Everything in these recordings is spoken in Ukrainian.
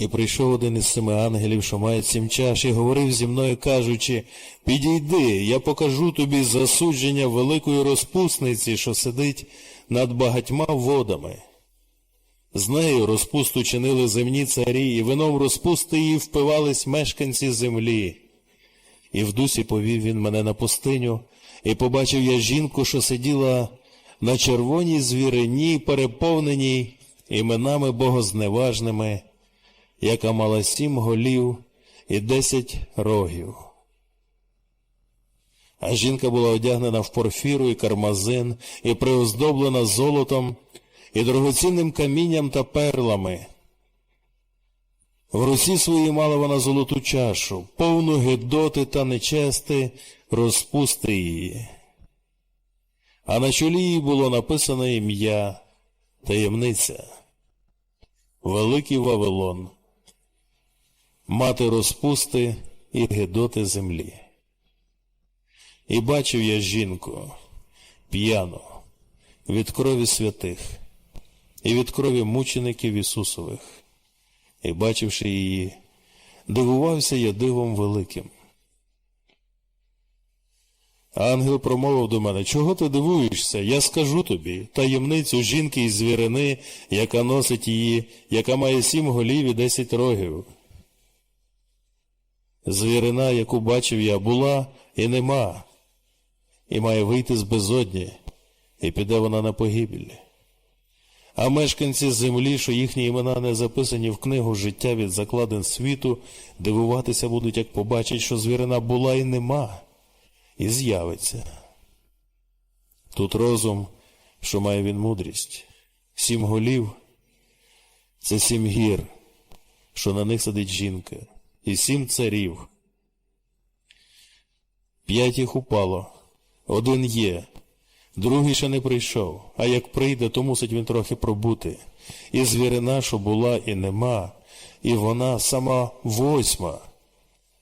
І прийшов один із семи ангелів, що мають сім чаш, і говорив зі мною, кажучи, підійди, я покажу тобі засудження великої розпусниці, що сидить над багатьма водами. З нею розпусту чинили земні царі, і вином розпусти її впивались мешканці землі. І в дусі повів він мене на пустиню, і побачив я жінку, що сиділа на червоній звірині, переповненій іменами богозневажними, яка мала сім голів і десять рогів. А жінка була одягнена в порфіру і кармазин, і приоздоблена золотом, і дорогоцінним камінням та перлами. В руці своїй мала вона золоту чашу, повну гидоти та нечести, розпусти її. А на чолі її було написано ім'я, таємниця, Великий Вавилон, мати розпусти і гидоти землі. І бачив я жінку п'яну від крові святих і від крові мучеників Ісусових. І, бачивши її, дивувався я дивом великим. Ангел промовив до мене, чого ти дивуєшся? Я скажу тобі таємницю жінки із звірини, яка носить її, яка має сім голів і десять рогів. Звірина, яку бачив я, була і нема, і має вийти з безодні, і піде вона на погибель. А мешканці землі, що їхні імена не записані в книгу життя від закладин світу, дивуватися будуть, як побачать, що звірина була і нема, і з'явиться. Тут розум, що має він мудрість, сім голів це сім гір, що на них сидить жінка, і сім царів. П'ять їх упало, один є, Другий ще не прийшов, а як прийде, то мусить він трохи пробути. І звірина, що була і нема, і вона сама восьма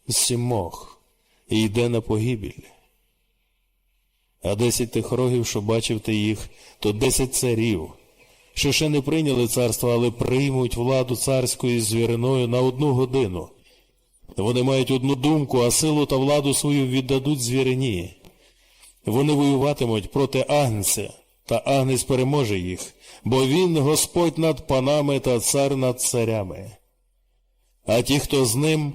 з сімох, і йде на погибіль. А десять тих рогів, що бачив ти їх, то десять царів, що ще не прийняли царство, але приймуть владу царською звіриною на одну годину. Вони мають одну думку, а силу та владу свою віддадуть звірині. Вони воюватимуть проти Агнця, та Агнець переможе їх, бо він Господь над панами та цар над царями. А ті, хто з ним,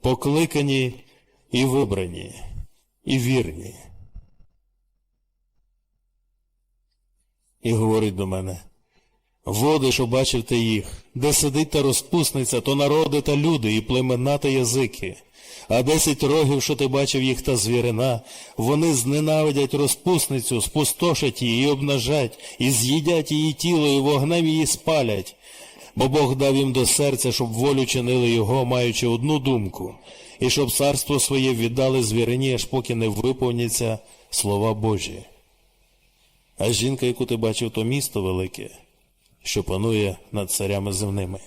покликані і вибрані, і вірні. І говорить до мене, води, що бачив ти їх, де сидить та розпусниця, то народи та люди, і племена та язики. А десять рогів, що ти бачив їх та звірина, вони зненавидять розпусницю, спустошать її, обнажать, і з'їдять її тіло, і вогнем її спалять. Бо Бог дав їм до серця, щоб волю чинили його, маючи одну думку, і щоб царство своє віддали звірині, аж поки не виповняться слова Божі. А жінка, яку ти бачив, то місто велике, що панує над царями земними.